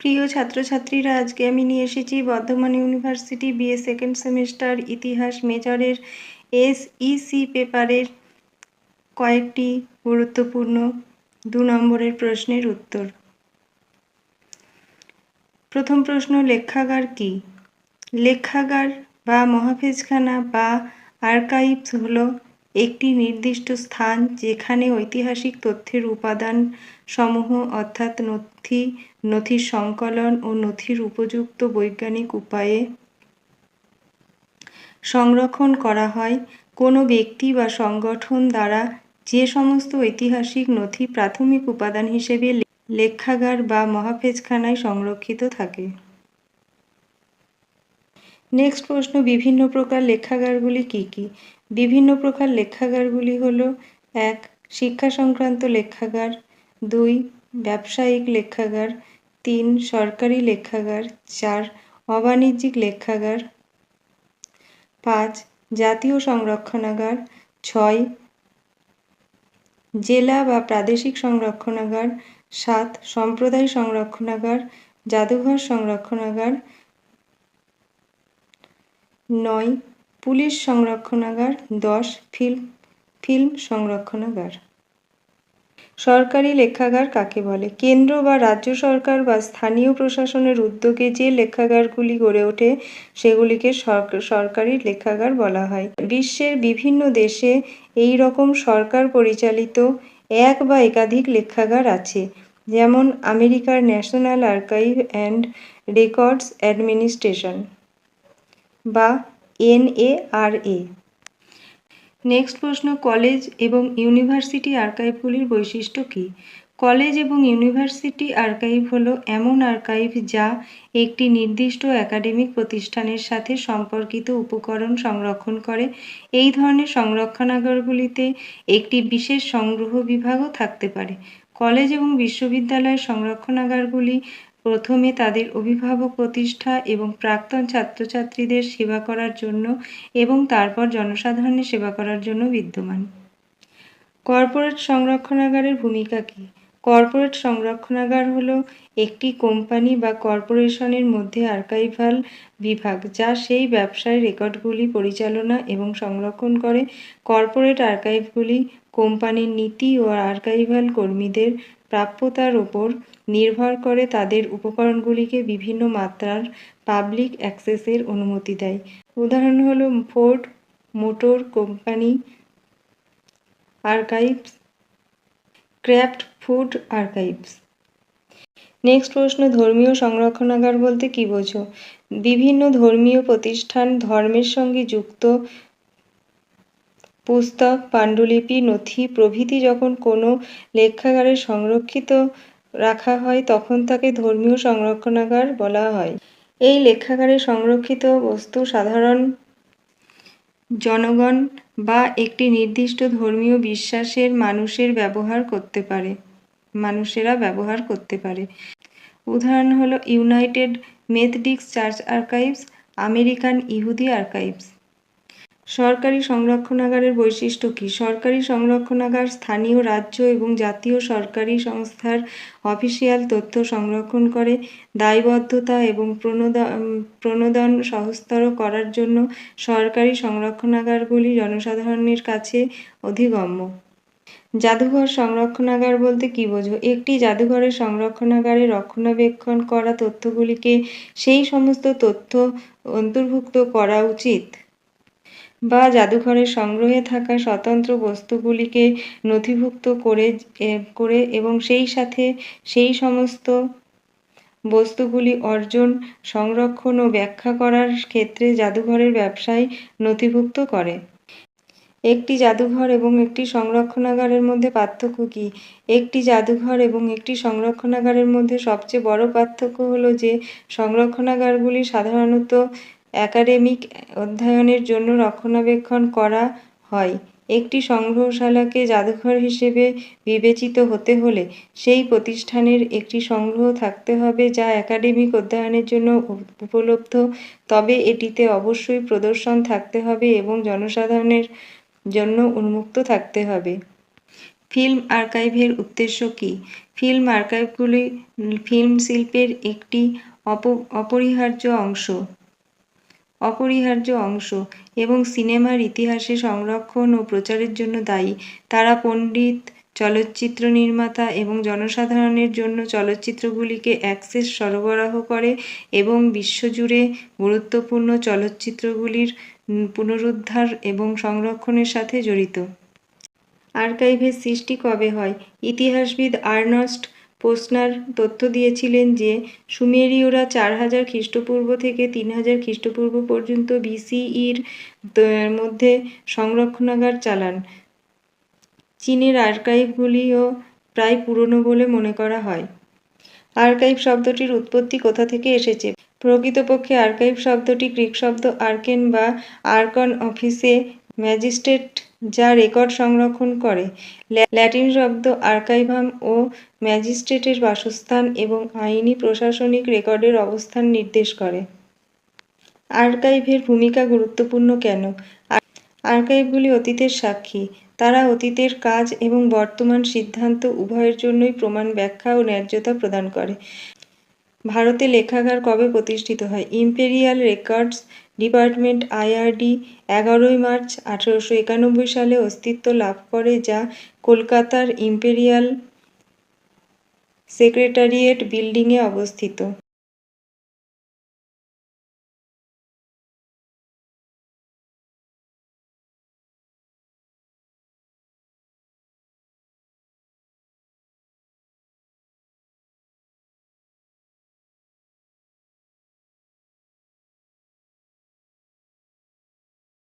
প্রিয় ছাত্রছাত্রীরা, আজকে আমি নিয়ে এসেছি Bardhaman university BA second semester ইতিহাস মেজরের এসইসি পেপারের কয়েকটি গুরুত্বপূর্ণ দু নম্বরের প্রশ্নের উত্তর। প্রথম প্রশ্ন, লেখাগার কি? লেখাগার বা মহাফেজখানা বা আর্কাইভস হলো একটি নির্দিষ্ট স্থান যেখানে ঐতিহাসিক তথ্যের উপাদান সমূহ অর্থাৎ নথি, নথির সংকলন ও নথির উপযুক্ত বৈজ্ঞানিক উপায়ে সংরক্ষণ করা হয়। কোনো ব্যক্তি বা সংগঠন দ্বারা যে সমস্ত ঐতিহাসিক নথি প্রাথমিক উপাদান হিসেবে লেখাগার বা মহাফেজখানায় সংরক্ষিত থাকে। নেক্সট প্রশ্ন, বিভিন্ন প্রকার লেখাগারগুলি কি কি? বিভিন্ন প্রকার লেখাগারগুলি হল, এক, শিক্ষা সংক্রান্ত লেখাগার, দুই, ব্যবসায়িক লেখাগার, তিন, সরকারি লেখাগার, চার, অবাণিজ্যিক লেখাগার, পাঁচ, জাতীয় সংরক্ষণাগার, ছয়, জেলা বা প্রাদেশিক সংরক্ষণাগার, সাত, সম্প্রদায় সংরক্ষণাগার, জাদুঘর সংরক্ষণাগার নয়, পুলিশ সংরক্ষণাগার, দশ ফিল্ম ফিল্ম সংরক্ষণাগার। সরকারি লেখাগার কাকে বলে? কেন্দ্র বা রাজ্য সরকার বা স্থানীয় প্রশাসনের উদ্যোগে যে লেখাগারগুলি গড়ে ওঠে, সেগুলিকে সরকারি লেখাগার বলা হয়। বিশ্বের বিভিন্ন দেশে এই রকম সরকার পরিচালিত এক বা একাধিক লেখাগার আছে, যেমন আমেরিকার national archive and records administration. বা এনএআরএ নেক্সট প্রশ্ন কলেজ এবং ইউনিভার্সিটি আর্কাইভগুলির বৈশিষ্ট্য কী? কলেজ এবং ইউনিভার্সিটি আর্কাইভ হলো এমন আর্কাইভ যা একটি নির্দিষ্ট একাডেমিক প্রতিষ্ঠানের সাথে সম্পর্কিত উপকরণ সংরক্ষণ করে। এই ধরনের সংরক্ষণাগারগুলিতে একটি বিশেষ সংগ্রহ বিভাগও থাকতে পারে। কলেজ এবং বিশ্ববিদ্যালয়ের সংরক্ষণাগারগুলি প্রথমে তাদের অভিভাবক প্রতিষ্ঠা এবং প্রাক্তন ছাত্রছাত্রীদের সেবা করার জন্য এবং তারপর জনসাধারণের সেবা করার জন্য বিদ্যমান। কর্পোরেট সংরক্ষণাগারের ভূমিকা কী? কর্পোরেট সংরক্ষণাগার হল একটি কোম্পানি বা কর্পোরেশনের মধ্যে আর্কাইভাল বিভাগ, যা সেই ব্যবসায় রেকর্ডগুলি, পরিচালনা এবং সংরক্ষণ করে। কর্পোরেট আর্কাইভগুলি কোম্পানির নীতি ও আর্কাইভাল কর্মীদের প্রাপ্যতার ওপর নির্ভর করে তাদের উপকরণগুলিকে বিভিন্ন মাত্রার পাবলিক অ্যাক্সেসের অনুমতি দেয়। উদাহরণ হল Ford motor company, archives, Kraft food archives. Next প্রশ্ন, ধর্মীয় সংরক্ষণাগার বলতে কী বোঝো? বিভিন্ন ধর্মীয় প্রতিষ্ঠান ধর্মের সঙ্গে যুক্ত পুস্তক, পাণ্ডুলিপি, নথি প্রভৃতি যখন কোনো লেখাগারে সংরক্ষিত রাখা হয়, তখন তাকে ধর্মীয় সংরক্ষণাগার বলা হয়। এই লেখাগারে সংরক্ষিত বস্তু সাধারণ জনগণ বা একটি নির্দিষ্ট ধর্মীয় বিশ্বাসের মানুষের ব্যবহার করতে পারে, মানুষেরা ব্যবহার করতে পারে। উদাহরণ হলো United Methodist church archives, American ইহুদি আর্কাইভস। সরকারি সংরক্ষণাগারের বৈশিষ্ট্য কী? সরকারি সংরক্ষণাগার স্থানীয় রাজ্য এবং জাতীয় সরকারি সংস্থার অফিসিয়াল তথ্য সংরক্ষণ করে, দায়বদ্ধতা এবং প্রণোদন প্রণোদন সহজতর করার জন্য সরকারি সংরক্ষণাগারগুলি জনসাধারণের কাছে অধিগম্য। জাদুঘর সংরক্ষণাগার বলতে কী বোঝো? একটি জাদুঘরের সংরক্ষণাগারে রক্ষণাবেক্ষণ করা তথ্যগুলিকে সেই সমস্ত তথ্য অন্তর্ভুক্ত করা উচিত। বা জাদুঘরের সংগ্রহে থাকা স্বতন্ত্র বস্তুগুলিকে নথিভুক্ত করে করে এবং সেই সাথে সেই সমস্ত বস্তুগুলি অর্জন, সংরক্ষণ ও ব্যাখ্যা করার ক্ষেত্রে জাদুঘরের ব্যবসায় নথিভুক্ত করে। একটি জাদুঘর এবং একটি সংরক্ষণাগারের মধ্যে পার্থক্য কী? একটি জাদুঘর এবং একটি সংরক্ষণাগারের মধ্যে সবচেয়ে বড় পার্থক্য হলো যে সংরক্ষণাগারগুলি সাধারণত একাডেমিক অধ্যয়নের জন্য রক্ষণাবেক্ষণ করা হয়। একটি সংগ্রহশালাকে জাদুঘর হিসেবে বিবেচিত হতে হলে সেই প্রতিষ্ঠানের একটি সংগ্রহ থাকতে হবে যা একাডেমিক অধ্যয়নের জন্য উপলব্ধ। তবে এটিতে অবশ্যই প্রদর্শন থাকতে হবে এবং জনসাধারণের জন্য উন্মুক্ত থাকতে হবে। ফিল্ম আর্কাইভের উদ্দেশ্য কী? ফিল্ম আর্কাইভগুলি, ফিল্ম শিল্পের একটি অপ, অপরিহার্য অংশ। অপরিহার্য অংশ এবং সিনেমার ইতিহাসে সংরক্ষণ ও প্রচারের জন্য দায়ী। তারা পণ্ডিত, চলচ্চিত্র নির্মাতা এবং জনসাধারণের জন্য চলচ্চিত্রগুলিকে অ্যাক্সেস সরবরাহ করে এবং বিশ্বজুড়ে গুরুত্বপূর্ণ চলচ্চিত্রগুলির পুনরুদ্ধার এবং সংরক্ষণের সাথে জড়িত। আর্কাইভের সৃষ্টি কবে হয়? ইতিহাসবিদ আর্নস্ট পোসনার তথ্য দিয়েছিলেন যে, সুমেরীয়রা চার হাজার খ্রিস্টপূর্ব থেকে তিন হাজার খ্রিস্টপূর্ব পর্যন্ত বিসিইর মধ্যে সংরক্ষণাগার চালান। চীনের আর্কাইভগুলিও প্রায় পুরনো বলে মনে করা হয়। আর্কাইভ শব্দটির উৎপত্তি কোথা থেকে এসেছে? প্রকৃতপক্ষে আর্কাইভ শব্দটি গ্রিক শব্দ আর্কেন বা আর্কন অফিসে ম্যাজিস্ট্রেট, যা রেকর্ড সংরক্ষণ করে। ল্যাটিন শব্দ আর্কাইভাম ও ম্যাজিস্ট্রেটের বাসস্থান এবং আইনি প্রশাসনিক রেকর্ডের অবস্থান নির্দেশ করে। আর্কাইভের ভূমিকা গুরুত্বপূর্ণ কেন? আর্কাইভগুলি অতীতের সাক্ষী। তারা অতীতের কাজ এবং বর্তমান সিদ্ধান্ত উভয়ের জন্যই প্রমাণ ব্যাখ্যা ও ন্যায্যতা প্রদান করে। ভারতে লেখাগার কবে প্রতিষ্ঠিত হয়? ইম্পেরিয়াল রেকর্ডস ডিপার্টমেন্ট আইআরডি এগারোই মার্চ আঠেরোশো একানব্বই সালে অস্তিত্ব লাভ করে যা কলকাতার ইম্পেরিয়াল সেক্রেটারিয়েট বিল্ডিংয়ে অবস্থিত।